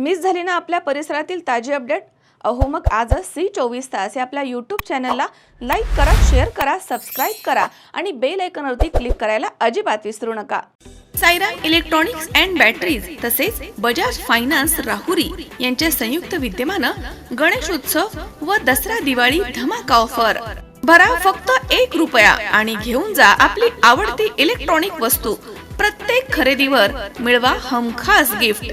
Miss झाली ना आपल्या परिसरातील ताजी अपडेट? अहो मग आजच सी चोवीस तास या आपल्या यूट्यूब चॅनलला लाईक करा शेअर करा सबस्क्राईब करा आणि बेल आयकॉनवरती क्लिक करायला अजिबात विसरू नका. सायरा इलेक्ट्रॉनिक्स अँड बॅटरीज तसेच बजाज फायनान्स राहुरी यांच्या संयुक्त विद्यमानं गणेशोत्सव व दसरा दिवाळी धमाका ऑफर भरा फक्त एक रुपया आणि घेऊन जा आपली आवडती इलेक्ट्रॉनिक वस्तू. प्रत्येक खरेदीवर मिळवा हमखास गिफ्ट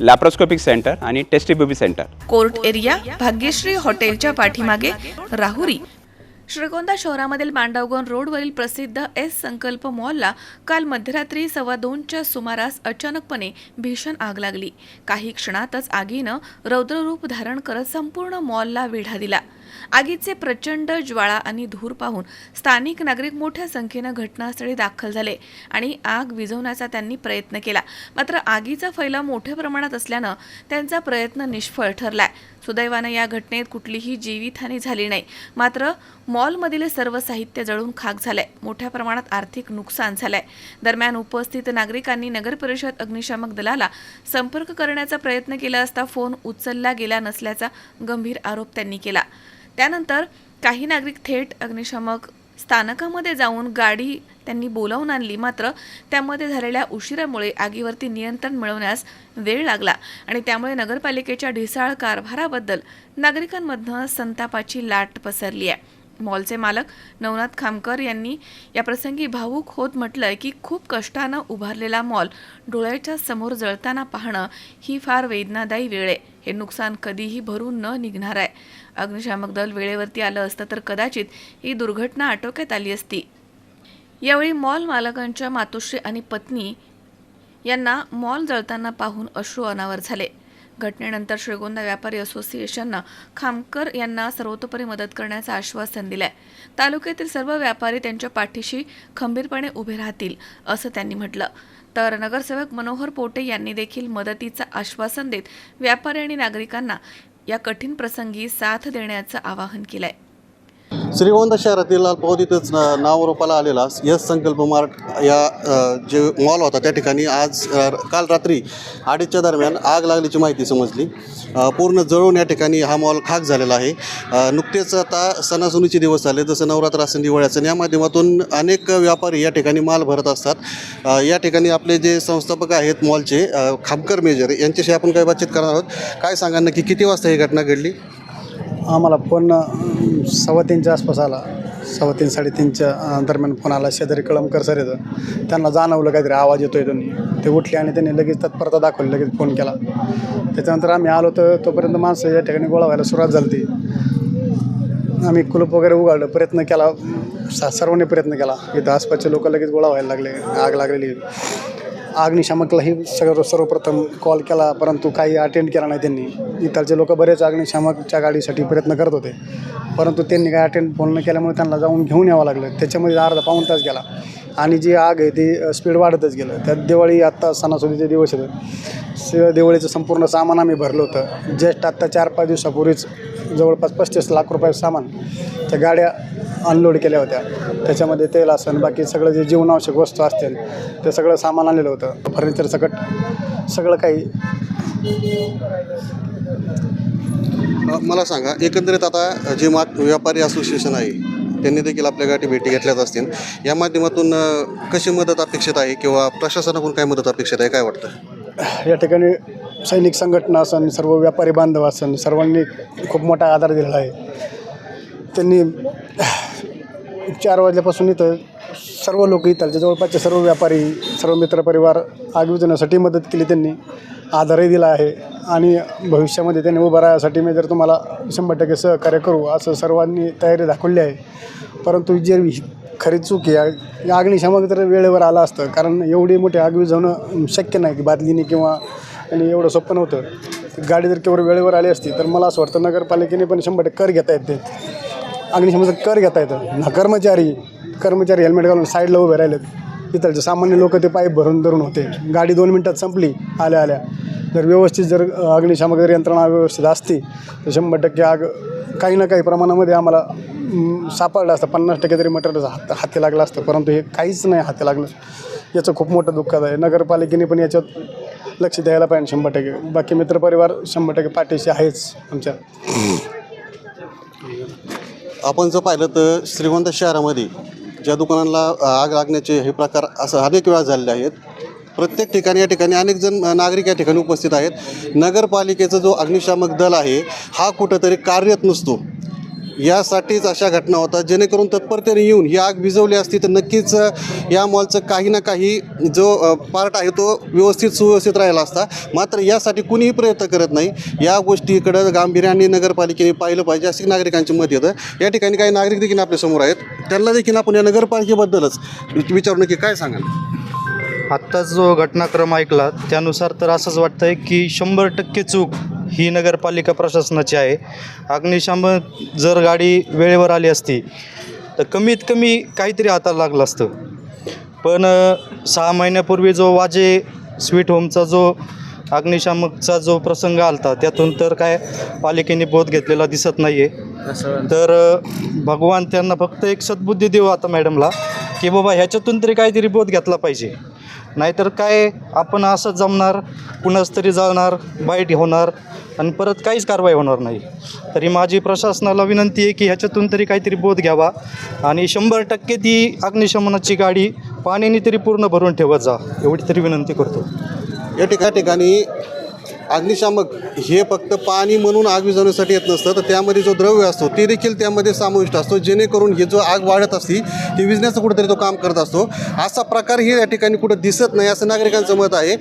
लॅप्रोस्कोपिक सेंटर आणि test tube baby centre court area Bhagyashree हॉटेलच्या पाठीमागे राहुरी. श्रीगोंदा शहरामधील मांडवगण रोडवरील प्रसिद्ध एस संकल्प मॉलला काल मध्यरात्री सव्वा दोनच्या सुमारास अचानकपणे भीषण आग लागली. काही क्षणातच आगीनं रौद्ररूप धारण करत संपूर्ण मॉलला वेढा दिला. आगीचे प्रचंड ज्वाळा आणि धूर पाहून स्थानिक नागरिक मोठ्या संख्येनं घटनास्थळी दाखल झाले आणि आग विझवण्याचा त्यांनी प्रयत्न केला. मात्र आगीचा फैलाव मोठ्या प्रमाणात असल्यानं त्यांचा प्रयत्न निष्फळ ठरलाय. सुदैवानं या घटनेत कुठलीही जीवितहानी झाली नाही. मात्र मॉलमधील सर्व साहित्य जळून खाक झालंय. मोठ्या प्रमाणात आर्थिक नुकसान झालंय. दरम्यान उपस्थित नागरिकांनी नगर परिषद अग्निशामक दलाला संपर्क करण्याचा प्रयत्न केला असता फोन उचलला गेला नसल्याचा गंभीर आरोप त्यांनी केला. त्यानंतर काही नागरिक थेट अग्निशामक स्थानकामध्ये जाऊन गाडी त्यांनी बोलावून आणली. मात्र त्यामध्ये झालेल्या उशिरामुळे आगीवरती नियंत्रण मिळवण्यास वेळ लागला आणि त्यामुळे नगरपालिकेच्या ढिसाळ कारभाराबद्दल नागरिकांमधनं संतापाची लाट पसरली आहे. मॉलचे मालक नवनाथ खामकर यांनी या प्रसंगी भावूक होत म्हटलंय की खूप कष्टानं उभारलेला मॉल डोळ्याच्या समोर जळताना पाहणं ही फार वेदनादायी वेळ आहे. हे नुकसान कधीही भरून न निघणार आहे. अग्निशामक दल वेळेवरती आलं असतं तर कदाचित ही दुर्घटना आटोक्यात आली असती. यावेळी मॉल मालकांच्या मातोश्री आणि पत्नी यांना मॉल जळताना पाहून अश्रू अनावर झाले. घटनेनंतर श्रीगोंदा व्यापारी असोसिएशननं खामकर यांना सर्वतोपरी मदत करण्याचं आश्वासन दिलंय. तालुक्यातील सर्व व्यापारी त्यांच्या पाठीशी खंबीरपणे उभे राहतील असं त्यांनी म्हटलं. तर नगरसेवक मनोहर पोटे यांनी देखील मदतीचं आश्वासन देत व्यापारी आणि नागरिकांना या कठीण प्रसंगी साथ देण्याचं आवाहन केलंय. श्रीगोंदा शहरातील अल्पावधीतच नावरूपाला आलेला. यश संकल्प मार्ट या जे मॉल होता त्या ठिकाणी आज काल रात्री अडीचच्या दरम्यान आग लागल्याची माहिती समजली. पूर्ण जळून या ठिकाणी हा मॉल खाक झालेला आहे. नुकतेच आता सणासुनीचे दिवस आले. जसं नवरात्र असेल दिवाळी या माध्यमातून अनेक व्यापारी या ठिकाणी माल भरत असतात. या ठिकाणी आपले जे संस्थापक आहेत मॉलचे खामकर मेजर यांच्याशी आपण काही बातचीत करणार आहोत. काय सांगा नक्की? किती वाजता ही घटना घडली? आम्हाला फोन सव्वा तीनच्या आसपास आला. सव्वा तीन साडेतीनच्या दरम्यान फोन आला. शेजारी कळमकर सर येतं. त्यांना जाणवलं काहीतरी आवाज येतोय त्यांनी. ते उठले आणि त्यांनी लगेच तत्परता दाखवली लगेच फोन केला. त्याच्यानंतर आम्ही आलो तर तोपर्यंत माणसं या ठिकाणी गोळा व्हायला सुरुवात झाली ती आम्ही कुलूप वगैरे उघडलं प्रयत्न केला. सा सर्वांनी प्रयत्न केला. इथं आसपासचे लोक लगेच गोळा व्हायला लागले आग लागलेली. अग्निशामकलाही सगळं सर्वप्रथम कॉल केला परंतु काही अटेंड केला नाही त्यांनी. इतरचे लोक बरेच अग्निशामकच्या गाडीसाठी प्रयत्न करत होते. परंतु त्यांनी काही अटेंड फोन न केल्यामुळे त्यांना जाऊन घेऊन यावं लागलं. त्याच्यामध्ये अर्धा पाऊण तास गेला. आणि जी आग आहे ती स्पीड वाढतच गेलं. त्यात दिवाळी आत्ता सणासुदीचे दिवस होते दिवाळीचं संपूर्ण सामान आम्ही भरलं होतं. जस्ट आत्ता चार पाच दिवसापूर्वीच जवळपास पस्तीस लाख रुपयाचं सामान त्या गाड्या अनलोड केल्या होत्या. त्याच्यामध्ये तेल असेल बाकी सगळं जे जीवनावश्यक वस्तू असतील ते सगळं सामान आणलेलं होतं. फर्निचर सकट सगळं काही. मला सांगा एकंदरीत आता जे मा व्यापारी असोसिएशन आहे त्यांनी देखील आपल्या गाठी भेटी घेतल्याच असतील. या माध्यमातून कशी मदत अपेक्षित आहे किंवा प्रशासनाकडून काय मदत अपेक्षित आहे काय वाटतं? या ठिकाणी सैनिक संघटना असन सर्व व्यापारी बांधव असन सर्वांनी खूप मोठा आधार दिलेला आहे. त्यांनी चार वाजल्यापासून इथं सर्व लोक इथलचे जवळपासचे सर्व व्यापारी सर्व मित्रपरिवार आग विझवण्यासाठी मदत केली त्यांनी आधारही दिला आहे. आणि भविष्यामध्ये त्यांनी उभं राहण्यासाठी मी जर तुम्हाला शंभर टक्के सहकार्य करू असं सर्वांनी तयारी दाखवली आहे. परंतु जे खरी चूक आहे या अग्निशामक तर वेळेवर आलं असतं कारण एवढी मोठी आग विझवणं शक्य नाही की बादलीने किंवा आणि एवढं सोपं नव्हतं. गाडी जर केवढं वेळेवर आली असती तर मला असं वाटतं नगरपालिकेने पण शंभर टक्के कर घेता येते अग्निशमनाचं कर घेता येतं. ना कर्मचारी कर्मचारी हेल्मेट घालून साईडला उभे राहिलेत. इथलचे सामान्य लोक ते पाईप भरून धरून होते. गाडी दोन मिनटात संपली आल्या आल्या. जर व्यवस्थित जर अग्निशामक जर यंत्रणा व्यवस्थित असती तर शंभर टक्के आग काही ना काही प्रमाणामध्ये आम्हाला सापडलं असतं. पन्नास टक्के तरी मटेरियल हात हाती लागलं असतं. परंतु हे काहीच नाही हाती लागलं. याचं खूप मोठं दुःखद आहे. नगरपालिकेने पण याच्यात लक्ष द्यायला पाहिजे शंभर टक्के. बाकी मित्रपरिवार शंभर टक्के पाठीशी आहेच आमच्या. आपण जर पाहिलं तर श्रीगोंदा शहरामध्ये ज्या दुकानांना आग लागण्याचे हे प्रकार असं अनेक वेळा झालेले आहेत. प्रत्येक ठिकाणी या ठिकाणी अनेक जण नागरिक या ठिकाणी उपस्थित आहेत. नगरपालिकेचा जो अग्निशामक दल आहे हा कुठंतरी कार्यरत नसतो. यासाठीच अशा घटना होतात जेणेकरून तत्परतेने येऊन ही आग विझवली असती तर नक्कीच या मॉलचं काही ना काही जो पार्ट आहे तो व्यवस्थित सुव्यवस्थित राहिला असता. मात्र यासाठी कुणीही प्रयत्न करत नाही. या गोष्टीकडं गांभीर्याने नगरपालिकेने पाहिलं पाहिजे असे नागरिकांचे मत येतं. या ठिकाणी काही नागरिक देखील आपल्यासमोर आहेत. त्यांना देखील आपण या नगरपालिकेबद्दलच विचारू नक्की काय सांगाल? आत्ता जो घटनाक्रम ऐकला त्यानुसार तर असंच वाटतं आहे की शंभर टक्के चूक ही नगरपालिका प्रशासनाची आहे. अग्निशामक जर गाडी वेळेवर आली असती तर कमीत कमी काहीतरी हाताला लागलं असतं. पण सहा महिन्यापूर्वी जो वाजे स्वीट होमचा जो अग्निशामकचा जो प्रसंग आलता त्यातून तर काय पालिकेने बोध घेतलेला दिसत नाही आहे तर भगवान त्यांना फक्त एक सद्बुद्धी देऊ आता मॅडमला की बाबा ह्याच्यातून तरी काहीतरी बोध घेतला पाहिजे. नाहीतर काय आपण असंच जमणार कुणाच तरी जाणार बाईट होणार आणि परत काहीच कारवाई होणार नाही. तरी माझी प्रशासनाला विनंती आहे की ह्याच्यातून तरी काहीतरी बोध घ्यावा आणि शंभर टक्के ती अग्निशमनाची गाडी पाण्याने तरी पूर्ण भरून ठेवत जा एवढी तरी विनंती करतो. या ठिका ठिकाणी अग्निशामक हे फक्त पाणी म्हणून आग विझवण्यासाठी येत नसतं तर त्यामध्ये जो द्रव्य असतो ते देखील त्यामध्ये समाविष्ट असतो जेणेकरून हे जो आग वाढत असती ती विझण्याचं कुठेतरी तो काम करत असतो. असा प्रकार हे या ठिकाणी कुठं दिसत नाही असं नागरिकांचं मत आहे.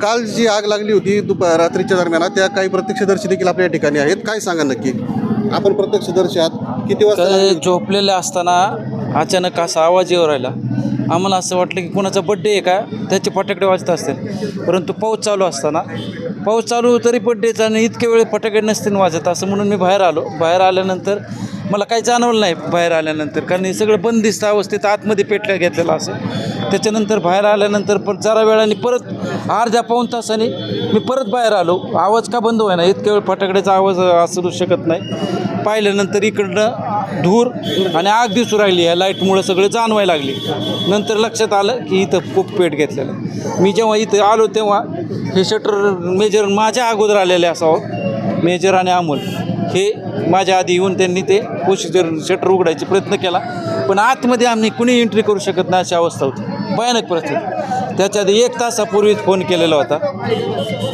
काल जी आग लागली होती दुप रात्रीच्या दरम्यान त्या काही प्रत्यक्षदर्शी देखील आपल्या या ठिकाणी आहेत. काय सांगा नक्की? आपण प्रत्यक्षदर्शी आहात. किती वाजता? झोपलेले असताना अचानक असा आवाज येऊ राहिला. आम्हाला असं वाटलं की कोणाचा बड्डे आहे का त्याचे फटाकडे वाजत असतील. परंतु पाऊस चालू असताना पाऊस चालू तरी बड्डेचा आणि इतके वेळ फटाकडे नसतील वाजत असं म्हणून मी बाहेर आलो. बाहेर आल्यानंतर मला काही जाणवलं नाही बाहेर आल्यानंतर. कारण हे सगळं बंदिस्त अवस्थेत आतमध्ये पेटल्या घेतलेलं असं. त्याच्यानंतर बाहेर आल्यानंतर पण जरा वेळाने परत अर्ध्या पाऊन तासाने मी परत बाहेर आलो. आवाज का बंद व्हायना इतक्या वेळ फटाकड्याचा आवाज असू शकत नाही. पाहिल्यानंतर इकडनं धूर आणि आग दिसू राहिली. या लाईटमुळं सगळं जाणवायला लागली. नंतर लक्षात आलं की इथं खूप पेट घेतलेलं मी जेव्हा इथं आलो तेव्हा हे शटर मेजर माझ्या अगोदर आलेले असावं. मेजर आणि अमोल. हे माझ्या आधी येऊन त्यांनी ते प्रोसिजर शटर उघडायचा प्रयत्न केला पण आतमध्ये आम्ही कुणी एंट्री करू शकत नाही अशी अवस्था होती. भयानक परिस्थिती. त्याच्या आधी एक तासापूर्वीच फोन केलेला होता.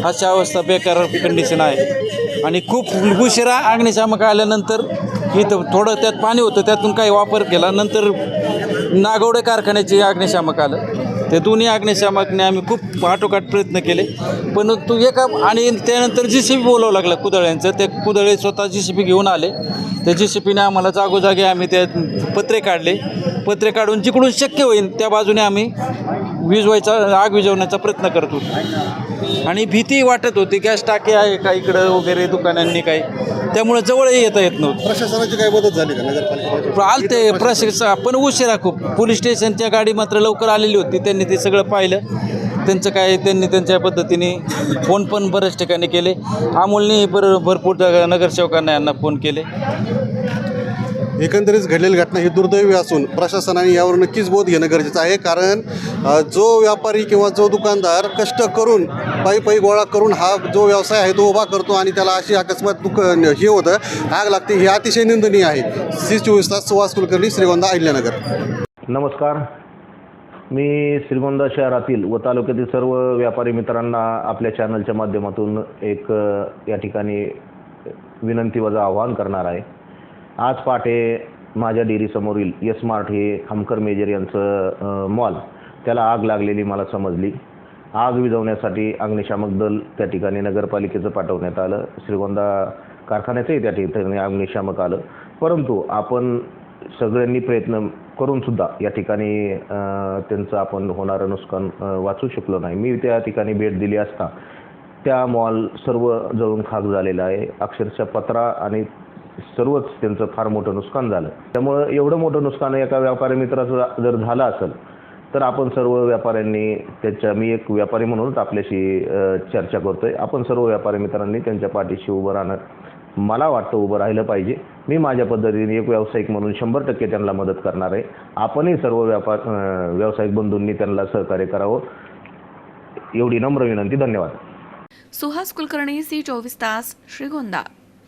अशा अवस्था बेकार कंडिशन आहे. आणि खूप उशिरा अग्निशामक आल्यानंतर इथं थोडं त्यात पाणी होतं त्यातून काही वापर केला. नंतर नागवडे कारखान्याची अग्निशामक आलं. ते दोन्ही अग्निशामकने आम्ही खूप आटोकाट प्रयत्न केले. पण तू एका आणि त्यानंतर जी सी बी बोलावं लागलं कुदळ्यांचं. ते कुदळे स्वतः जी सी बी घेऊन आले. त्या जी सी पीने आम्हाला जागोजागी आम्ही त्या पत्रे काढले. पत्रे काढून जिकडून शक्य होईल त्या बाजूने आम्ही विजवायचा आग विझवण्याचा प्रयत्न करत होतो. आणि भीती वाटत होती गॅस टाकी आहे का इकडं वगैरे दुकानांनी काही? त्यामुळे जवळही येता येत नव्हतं. प्रशासनाची काही मदत झाली का आलते प्रशासन पण उशिरा खूप. पोलीस स्टेशनच्या गाडी मात्र लवकर आलेली होती. त्यांनी ते सगळं पाहिलं. त्यांचं काय त्यांनी त्यांच्या पद्धतीने फोन पण बऱ्याच ठिकाणी केले. अमोलने बर भरपूर नगरसेवकांना यांना फोन केले. एकंदरीत घडलेली घटना ही दुर्दैवी असून प्रशासनाने यावर नक्कीच बोध घेणं गरजेचं आहे. कारण जो व्यापारी किंवा जो दुकानदार कष्ट करून पायी पायी गोळा करून हा जो व्यवसाय आहे तो उभा करतो आणि त्याला अशी अकस्मात दुक हे होतं आग लागते हे अतिशय निंदनीय आहे. सी चोवीस तास सुहास कुलकर्णी श्रीगोंदा अहिल्यानगर. नमस्कार. मी श्रीगोंदा शहरातील व तालुक्यातील सर्व व्यापारी मित्रांना आपल्या चॅनलच्या माध्यमातून एक या ठिकाणी विनंती वजा आवाहन करणार आहे. आज पहाटे माझ्या डेअरीसमोरील एस मार्ट हे हमकर मेजर यांचं मॉल त्याला आग लागलेली मला समजली. आग विझवण्यासाठी अग्निशामक दल त्या ठिकाणी नगरपालिकेचं पाठवण्यात आलं. श्रीगोंदा कारखान्याचंही त्या ठिकाणी अग्निशामक आलं. परंतु आपण सगळ्यांनी प्रयत्न करूनसुद्धा या ठिकाणी त्यांचं आपण होणारं नुकसान वाचू शकलो नाही. मी त्या ठिकाणी भेट दिली असता त्या मॉल सर्व जळून खाक झालेला आहे. अक्षरशः पत्रा आणि सर्वच त्यांचं फार मोठं नुकसान झालं. त्यामुळं एवढं मोठं नुकसान एका व्यापारी मित्राचं जर झालं असेल तर आपण सर्व व्यापाऱ्यांनी त्याच्या मी एक व्यापारी म्हणूनच आपल्याशी चर्चा करतोय. आपण सर्व व्यापारी मित्रांनी त्यांच्या पाठीशी उभं राहणं मला वाटतं उभं राहिलं पाहिजे. मी माझ्या पद्धतीने एक व्यावसायिक म्हणून शंभर टक्के त्यांना मदत करणार आहे. आपणही सर्व व्यापार व्यावसायिक बंधूंनी त्यांना सहकार्य करावं. एवढी नम्र विनंती धन्यवाद. सुहास कुलकर्णी सी चोवीस तास श्रीगोंदा.